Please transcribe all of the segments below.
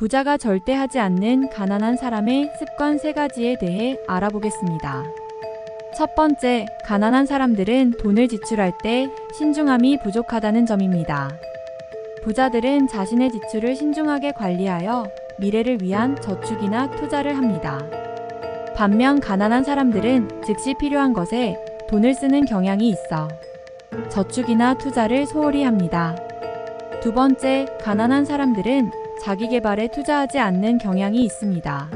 부자가 절대 하지 않는 가난한 사람의 습관 세 가지에 대해 알아보겠습니다. 첫 번째, 가난한 사람들은 돈을 지출할 때 신중함이 부족하다는 점입니다. 부자들은 자신의 지출을 신중하게 관리하여 미래를 위한 저축이나 투자를 합니다. 반면 가난한 사람들은 즉시 필요한 것에 돈을 쓰는 경향이 있어 저축이나 투자를 소홀히 합니다. 두 번째, 가난한 사람들은 자기 개발에 투자하지 않는 경향이 있습니다.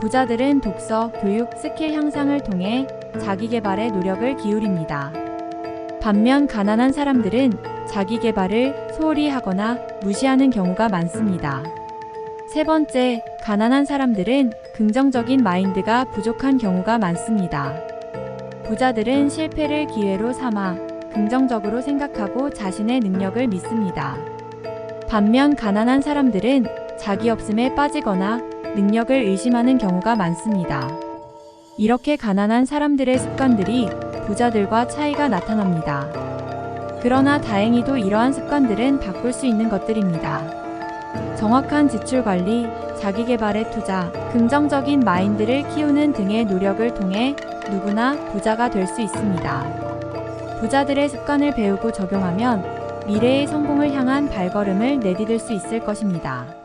부자들은 독서, 교육, 스킬 향상을 통해 자기 개발에 노력을 기울입니다. 반면 가난한 사람들은 자기 개발을 소홀히 하거나 무시하는 경우가 많습니다. 세 번째, 가난한 사람들은 긍정적인 마인드가 부족한 경우가 많습니다. 부자들은 실패를 기회로 삼아 긍정적으로 생각하고 자신의 능력을 믿습니다. 반면 가난한 사람들은 자기 없음에 빠지거나 능력을 의심하는 경우가 많습니다. 이렇게 가난한 사람들의 습관들이 부자들과 차이가 나타납니다. 그러나 다행히도 이러한 습관들은 바꿀 수 있는 것들입니다. 정확한 지출 관리, 자기 개발에 투자, 긍정적인 마인드를 키우는 등의 노력을 통해 누구나 부자가 될 수 있습니다. 부자들의 습관을 배우고 적용하면 미래의 성공을 향한 발걸음을 내디딜 수 있을 것입니다.